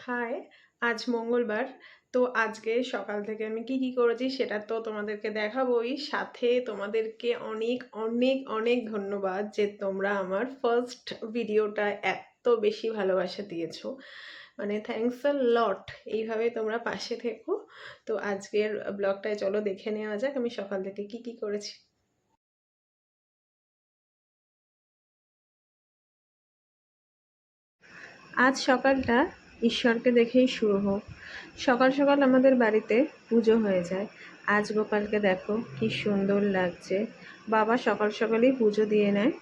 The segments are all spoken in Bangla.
হাই, আজ মঙ্গলবার। তো আজকে সকাল থেকে আমি কি, কি করেছি সেটা তো তোমাদেরকে দেখাবোই। সাথে তোমাদেরকে অনেক, অনেক, অনেক ধন্যবাদ যে তোমরা আমার ফার্স্ট ভিডিওটা এত বেশি ভালোবাসা দিয়েছ। মানে থ্যাংকস আ লট। এইভাবে তোমরা পাশে থেকো। তো আজকের ব্লগটায় চলো দেখে নেওয়া যাক আমি সকাল থেকে কি, কি করেছি। আজ সকালটা ঈশ্বরকে দেখেই শুরু হোক। সকাল সকাল আমাদের বাড়িতে পুজো হয়ে যায়। আজ গোপালকে দেখো, কি সুন্দর লাগছে। বাবা সকাল সকালেই পুজো দিয়ে নেয়।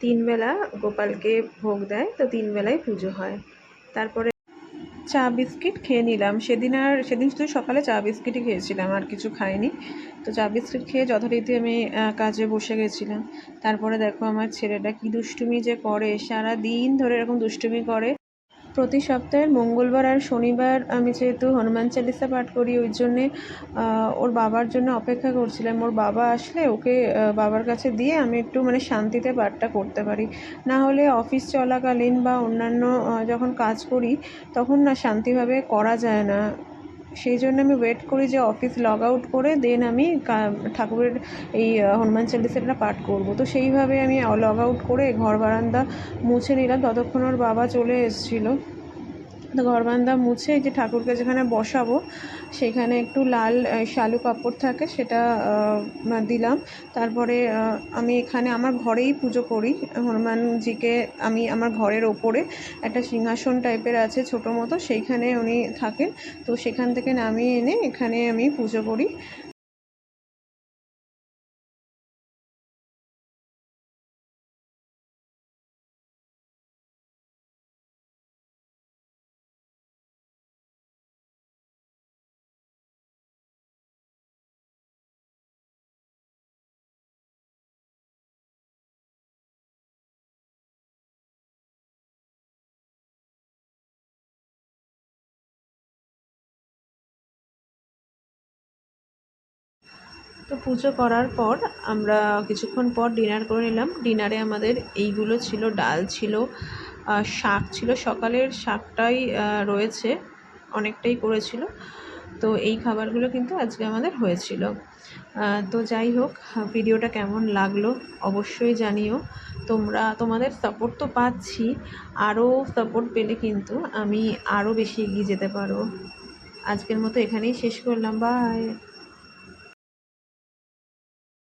তিন বেলা গোপালকে ভোগ দেয়, তো তিন বেলায় পুজো হয়। তারপরে চা বিস্কিট খেয়ে নিলাম। সেদিন আর, সেদিন শুধু সকালে চা বিস্কিটই খেয়েছিলাম, আর কিছু খাইনি। তো চা বিস্কিট খেয়ে যথারীতি আমি কাজে বসে গেছিলাম। তারপরে দেখো আমার ছেলেটা কি দুষ্টুমি যে করে সারা দিন ধরে এরকম দুষ্টুমি করে। প্রতি সপ্তাহের মঙ্গলবার আর শনিবার আমি যেহেতু হনুমান চালিসা পাঠ করি, ওই জন্যে ওর বাবার জন্য অপেক্ষা করছিলাম। ওর বাবা আসলে ওকে বাবার কাছে দিয়ে আমি একটু মানে শান্তিতে পাঠটা করতে পারি। না হলে অফিস চলাকালীন বা অন্যান্য যখন কাজ করি, তখন না শান্তিভাবে করা যায় না। সেই জন্য আমি ওয়েট করি যে অফিস লগ আউট করে দেন আমি ঠাকুরের এই হনুমান চালিসাটা পাঠ করব। তো সেইভাবে আমি লগ আউট করে ঘর বারান্দা মুছে নিলাম। ততক্ষণ ওর বাবা চলে এসেছিল। তো ঘরবারান্দা মুছে এই যে ঠাকুরকে যেখানে বসাবো, সেখানে একটু লাল শালু কাপড় থাকে সেটা দিলাম। তারপরে আমি এখানে আমার ঘরেই পুজো করি। হনুমানজিকে আমি আমার ঘরের ওপরে একটা সিংহাসন টাইপের আছে ছোটো মতো, সেইখানে উনি থাকেন। তো সেখান থেকে নামিয়ে এনে এখানে আমি পুজো করি। তো পুজো করার পর আমরা কিছুক্ষণ পর ডিনার করে নিলাম। ডিনারে আমাদের এইগুলো ছিল, ডাল ছিল শাক ছিল। সকালের শাকটাই রয়েছে, অনেকটাই করেছিল। তো এই খাবারগুলো কিন্তু আজকে আমাদের হয়েছিল। তো যাই হোক, ভিডিওটা কেমন লাগল অবশ্যই জানিও। তোমরা, তোমাদের সাপোর্ট তো পাচ্ছি, আরও সাপোর্ট পেলে কিন্তু আমি আরও বেশি এগিয়ে যেতে পারব। আজকের মতো এখানেই শেষ করলাম। বাই